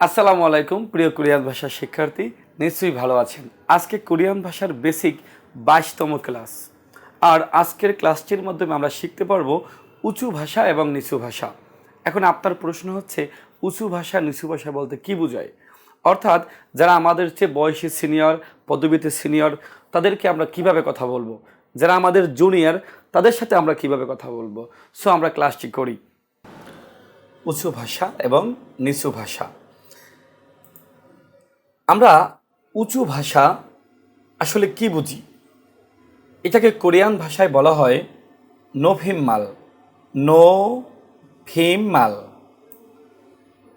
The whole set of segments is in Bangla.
আসসালামু আলাইকুম, প্রিয় কোরিয়ান ভাষার শিক্ষার্থী। নিশ্চয়ই ভালো আছেন। আজকে কোরিয়ান ভাষার বেসিক বাইশতম ক্লাস আর আজকের ক্লাসটির মাধ্যমে আমরা শিখতে পারব উঁচু ভাষা এবং নিচু ভাষা। এখন আপনার প্রশ্ন হচ্ছে, উঁচু ভাষা, নিচু ভাষা বলতে কি বোঝায়? অর্থাৎ যারা আমাদের চেয়ে বয়সী সিনিয়র পদবীতে সিনিয়র তাদেরকে আমরা কীভাবে কথা বলব? যারা আমাদের জুনিয়র তাদের সাথে আমরা কীভাবে কথা বলব? সো আমরা ক্লাসটি করি। উঁচু ভাষা এবং নিচু ভাষা। আমরা উঁচু ভাষা আসলে কি বুঝি? এটাকে কোরিয়ান ভাষায় বলা হয় নোভিম্মাল নো ফিমমাল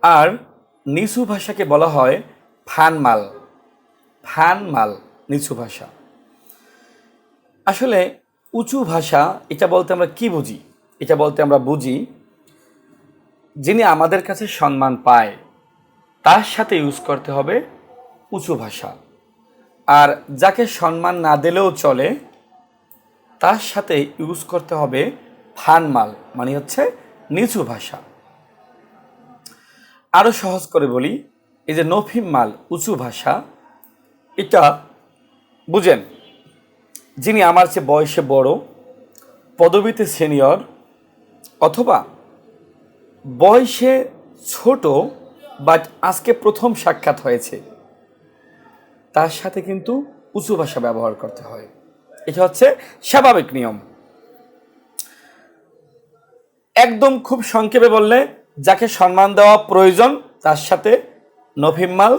আর নিচু ভাষাকে বলা হয় ফানমাল ফানমাল নিচু ভাষা। আসলে উঁচু ভাষা, এটা বলতে আমরা কি বুঝি? এটা বলতে আমরা বুঝি যিনি আমাদের কাছে সম্মান পায়, তার সাথে ইউজ করতে হবে উঁচু ভাষা। আর যাকে সম্মান না দিলেও চলে, তার সাথে ইউজ করতে হবে ফানমাল মানে হচ্ছে নিচু ভাষা। আরও সহজ করে বলি, এই যে নফিম মাল, উঁচু ভাষা, এটা বুঝেন, যিনি আমার চেয়ে বয়সে বড়, পদবীতে সিনিয়র অথবা বয়সে ছোট বাট আজকে প্রথম সাক্ষাৎ হয়েছে। তার সাথে কিন্তু উঁচু ভাষা ব্যবহার করতে হয়। এটা হচ্ছে স্বাভাবিক নিয়ম। একদম খুব সংক্ষেপে বললে, যাকে সম্মান দেওয়া প্রয়োজন, তার সাথে নভিম্মাল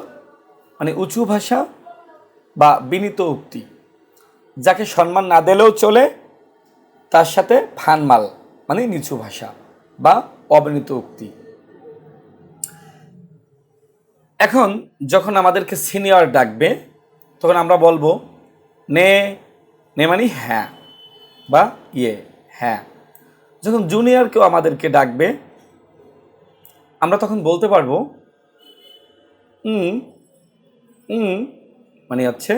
মানে উঁচু ভাষা বা বিনীত উক্তি। যাকে সম্মান না দিলেও চলে, তার সাথে ফানমাল মানে নিচু ভাষা বা অবিনীত উক্তি। এখন যখন আমাদেরকে সিনিয়র ডাকবে, তখন আমরা বলব, নে নে মানে হ্যাঁ বা ইয়ে হ্যাঁ। যখন জুনিয়র কেউ আমাদেরকে ডাকবে, আমরা তখন বলতে পারব হুম হুম মানে হচ্ছে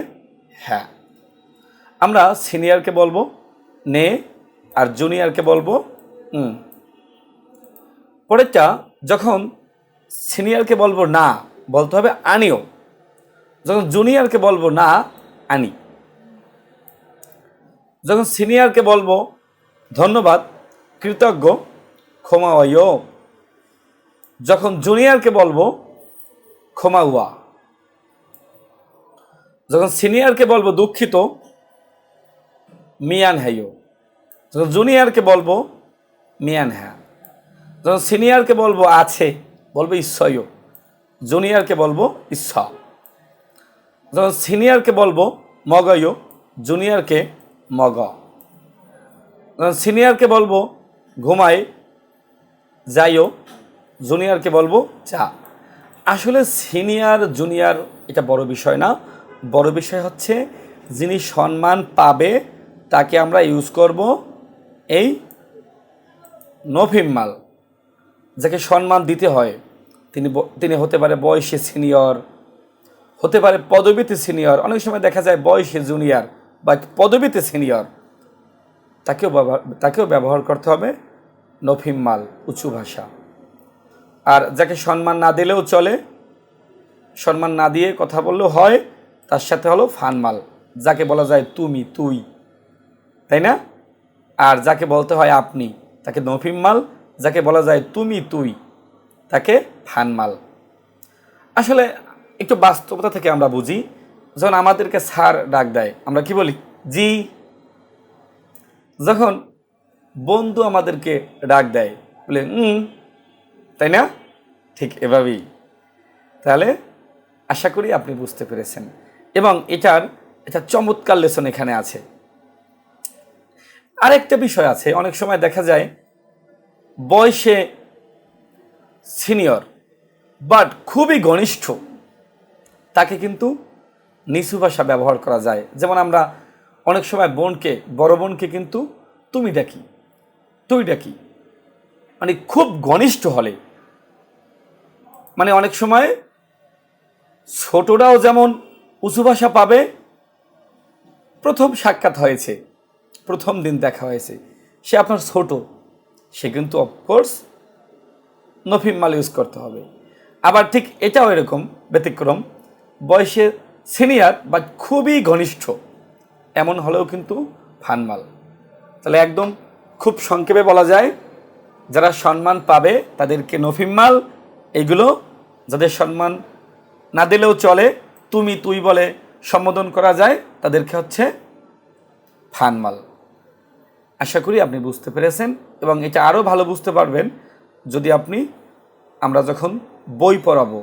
হ্যাঁ। আমরা সিনিয়রকে বলব, নে, আর জুনিয়রকে বলব হুম পরেরটা, যখন সিনিয়রকে বলব না বলতে হবে আনিও। যখন জুনিয়রকে বলব, না, আনি। যখন সিনিয়রকে বলব, ধন্যবাদ, কৃতজ্ঞ, ক্ষমা ওয়ো যখন জুনিয়রকে বলব, ক্ষমা উয়া যখন সিনিয়রকে বলব, দুঃখিত, মিয়ান হাইও। যখন জুনিয়রকে বলব, মিয়ান হ্যাঁ। যখন সিনিয়রকে বলব, আছে। বলব ঈশ্বয় জুনিয়রকে বলব ঈশ্বর যখন সিনিয়রকে বলব, মগয়, জুনিয়রকে মগ। যখন সিনিয়রকে বলব ঘুমাই যাইও, জুনিয়রকে বলব চা আসলে সিনিয়র, জুনিয়র, এটা বড় বিষয় না। বড় বিষয় হচ্ছে, যিনি সম্মান পাবে, তাকে আমরা ইউজ করব এই নভিম্মাল যাকে সম্মান দিতে হয়। তিনি তিনি হতে পারে বয়সে সিনিয়র, হতে পারে পদবীতে সিনিয়র। অনেক সময় দেখা যায় বয়সে জুনিয়র বা পদবীতে সিনিয়র। তাকেও তাকেও ব্যবহার করতে হবে নফিম মাল, উঁচু ভাষা। আর যাকে সম্মান না দিলেও চলে, সম্মান না দিয়ে কথা বললেও হয়, তার সাথে হলো ফানমাল যাকে বলা যায় তুমি, তুই। তাই না? আর যাকে বলতে হয় আপনি, তাকে নফিম মাল, যাকে বলা যায় তুমি, তুই। তাকে ফানমাল আসলে একটু বাস্তবতা থেকে আমরা বুঝি, যখন আমাদেরকে স্যার ডাক দেয়, আমরা কি বলি? জি। যখন বন্ধু আমাদেরকে ডাক দেয়, বলে হুম তাই না? ঠিক এভাবেই। তাহলে আশা করি আপনি বুঝতে পেরেছেন। এবং এটার, এটা চমৎকার লেসন এখানে আছে। আরেকটা বিষয় আছে, অনেক সময় দেখা যায়, বয়সে সিনিয়র, বাট খুবই ঘনিষ্ঠ। তাকে কিন্তু নিচু ভাষা ব্যবহার করা যায়। যেমন আমরা অনেক সময় বোনকে, বড় বোনকে কিন্তু তুমি ডাকি, তুই ডাকি মানে খুব ঘনিষ্ঠ হলে। মানে অনেক সময় ছোটরাও যেমন উঁচু ভাষা পাবে, প্রথম সাক্ষাৎ হয়েছে, প্রথম দিন দেখা হয়েছে, সে আপনার ছোট, সে কিন্তু অফকোর্স নফিম মাল ইউজ করতে হবে। আবার ঠিক এটাও এরকম, ব্যতিক্রম। বয়সে সিনিয়র বা খুবই ঘনিষ্ঠ, এমন হলেও কিন্তু ফানমাল তাহলে একদম খুব সংক্ষেপে বলা যায়, যারা সম্মান পাবে তাদেরকে নফিম্মাল এগুলো যাদের সম্মান না দিলেও চলে, তুমি তুই বলে সম্বোধন করা যায়, তাদেরকে হচ্ছে ফানমাল আশা করি আপনি বুঝতে পেরেছেন এবং এটা আরও ভালো বুঝতে পারবেন যদি আপনি, আমরা যখন বই পড়াবো,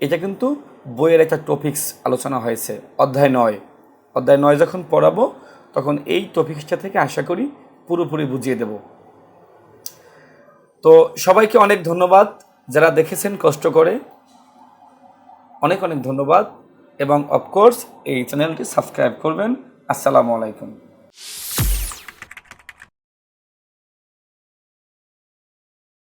এটা কিন্তু বইয়ের একটা টপিক্স আলোচনা হয়েছে, অধ্যায় নয়। অধ্যায় নয় যখন পড়াবো, তখন এই টপিক্সটা থেকে আশা করি পুরোপুরি বুঝিয়ে দেব। তো সবাইকে অনেক ধন্যবাদ যারা দেখেছেন কষ্ট করে। অনেক অনেক ধন্যবাদ এবং অফকোর্স এই চ্যানেলটি সাবস্ক্রাইব করবেন। আসসালামু আলাইকুম।